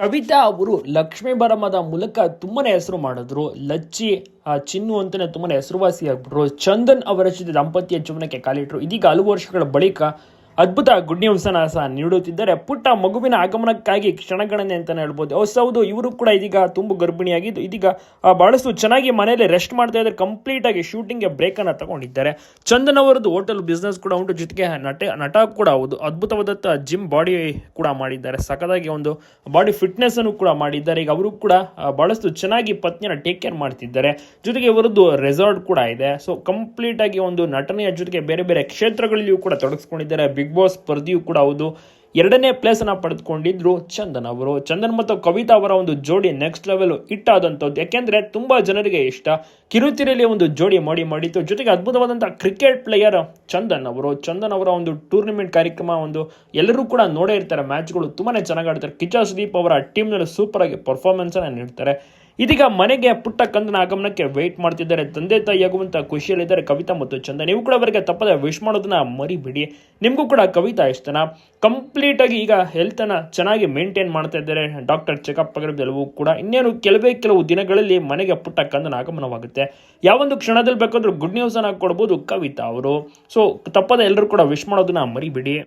ಕವಿತಾ ಅವರು ಲಕ್ಷ್ಮೀ ಬರಮದ ಮೂಲಕ ತುಂಬಾನೇ ಹೆಸರು ಮಾಡಿದ್ರು. ಲಚ್ಚಿ ಚಿನ್ನು ಅಂತಲೇ ತುಂಬಾನೇ ಹೆಸರುವಾಸಿ ಆಗ್ಬಿಟ್ರು ಚಂದನ್ ಅವರ ಜೊತೆ ದಾಂಪತ್ಯ ಜೀವನಕ್ಕೆ ಕಾಲಿಟ್ರು. ಇದೀಗ ಹಲವು ವರ್ಷಗಳ ಬಳಿಕ ಅದ್ಭುತ ಗುಡ್ ನ್ಯೂಸ್ ಅನ್ನ ಸಹ ನೀಡುತ್ತಿದ್ದಾರೆ. ಪುಟ್ಟ ಮಗುವಿನ ಆಗಮನಕ್ಕಾಗಿ ಕ್ಷಣಗಣನೆ ಅಂತ ಹೇಳ್ಬೋದು. ಹೊಸ ಹೌದು, ಇವರು ಕೂಡ ಇದೀಗ ತುಂಬ ಗರ್ಭಿಣಿಯಾಗಿದ್ದು, ಇದೀಗ ಬಹಳಷ್ಟು ಚೆನ್ನಾಗಿ ಮನೆಯಲ್ಲಿ ರೆಸ್ಟ್ ಮಾಡ್ತಾ ಇದ್ದಾರೆ. ಕಂಪ್ಲೀಟ್ ಆಗಿ ಶೂಟಿಂಗ್ಗೆ ಬ್ರೇಕ್ ಅನ್ನ ತಗೊಂಡಿದ್ದಾರೆ. ಚಂದನ್ ಅವರದ್ದು ಹೋಟೆಲ್ ಬಿಸ್ನೆಸ್ ಕೂಡ ಉಂಟು. ಜೊತೆಗೆ ನಟ ನಟ ಕೂಡ ಹೌದು. ಅದ್ಭುತವಾದಂಥ ಜಿಮ್ ಬಾಡಿ ಕೂಡ ಮಾಡಿದ್ದಾರೆ. ಸಖತ್ತಾಗಿ ಒಂದು ಬಾಡಿ ಫಿಟ್ನೆಸ್ ಅನ್ನು ಕೂಡ ಮಾಡಿದ್ದಾರೆ. ಈಗ ಅವರು ಕೂಡ ಬಹಳಷ್ಟು ಚೆನ್ನಾಗಿ ಪತ್ನಿಯನ್ನ ಟೇಕ್ ಕೇರ್ ಮಾಡ್ತಿದ್ದಾರೆ. ಜೊತೆಗೆ ಇವರದ್ದು ರೆಸಾರ್ಟ್ ಕೂಡ ಇದೆ. ಸೊ ಕಂಪ್ಲೀಟ್ ಆಗಿ ಒಂದು ನಟನೆಯ ಜೊತೆಗೆ ಬೇರೆ ಬೇರೆ ಕ್ಷೇತ್ರಗಳಲ್ಲಿಯೂ ಕೂಡ ತೊಡಗಿಸ್ಕೊಂಡಿದ್ದಾರೆ. ಬಾಸ್ ಸ್ಪರ್ಧೆಯೂ ಕೂಡ ಹೌದು. ಎರಡನೇ ಪ್ಲೇಸನ್ನು ಪಡೆದುಕೊಂಡಿದ್ರು ಚಂದನ್ ಅವರು. ಚಂದನ್ ಮತ್ತು ಕವಿತಾ ಅವರ ಒಂದು ಜೋಡಿ ನೆಕ್ಸ್ಟ್ ಲೆವೆಲ್ ಹಿಟ್ ಆದಂಥದ್ದು. ಯಾಕೆಂದರೆ ತುಂಬ ಜನರಿಗೆ ಇಷ್ಟ. ಕಿರುತೆರೆಯಲ್ಲಿ ಒಂದು ಜೋಡಿ ಮಾಡಿ ಮಾಡಿತ್ತು. ಜೊತೆಗೆ ಅದ್ಭುತವಾದಂಥ ಕ್ರಿಕೆಟ್ ಪ್ಲೇಯರ್ ಚಂದನ್ ಅವರು. ಚಂದನ್ ಅವರ ಒಂದು ಟೂರ್ನಿಮೆಂಟ್ ಕಾರ್ಯಕ್ರಮ ಒಂದು ಎಲ್ಲರೂ ಕೂಡ ನೋಡೇ ಇರ್ತಾರೆ. ಮ್ಯಾಚ್ಗಳು ತುಂಬಾ ಚೆನ್ನಾಗಿ ಆಡ್ತಾರೆ. ಕಿಚ್ಚ ಸುದೀಪ್ ಅವರ ಟೀಮ್ನಲ್ಲಿ ಸೂಪರಾಗಿ ಪರ್ಫಾರ್ಮೆನ್ಸನ್ನು ಪರ್ಫಾರ್ಮೆನ್ಸ್ ನೀಡ್ತಾರೆ. ಇದೀಗ ಮನೆಗೆ ಪುಟ್ಟ ಕಂದನ ಆಗಮನಕ್ಕೆ ವೆಯ್ಟ್ ಮಾಡ್ತಿದ್ದಾರೆ. ತಂದೆ ತಾಯಿ ಆಗುವಂತ ಖುಷಿಯಲ್ಲಿದ್ದಾರೆ ಕವಿತಾ ಮತ್ತು ಚಂದ ನೀವು ಕೂಡ ಅವರಿಗೆ ತಪ್ಪದೆ ವಿಶ್ ಮಾಡೋದನ್ನ ಮರಿಬಿಡಿ. ನಿಮಗೂ ಕೂಡ ಕವಿತಾ ಇಷ್ಟನ? ಕಂಪ್ಲೀಟ್ ಆಗಿ ಈಗ ಹೆಲ್ತ್ ಅನ್ನ ಚೆನ್ನಾಗಿ ಮೇಂಟೈನ್ ಮಾಡ್ತಾ ಇದ್ದಾರೆ. ಡಾಕ್ಟರ್ ಚೆಕಪ್ ಆಗಿರೋದೆಲ್ಲವೂ ಕೂಡ ಇನ್ನೇನು ಕೆಲವೇ ಕೆಲವು ದಿನಗಳಲ್ಲಿ ಮನೆಗೆ ಪುಟ್ಟ ಕಂದನ ಆಗಮನವಾಗುತ್ತೆ. ಯಾವೊಂದು ಕ್ಷಣದಲ್ಲಿ ಬೇಕಾದ್ರೂ ಗುಡ್ ನ್ಯೂಸ್ ಅನ್ನ ಕೊಡ್ಬೋದು ಕವಿತಾ ಅವರು. ಸೊ ತಪ್ಪದೆ ಎಲ್ಲರೂ ಕೂಡ ವಿಶ್ ಮಾಡೋದನ್ನ ಮರಿಬಿಡಿ.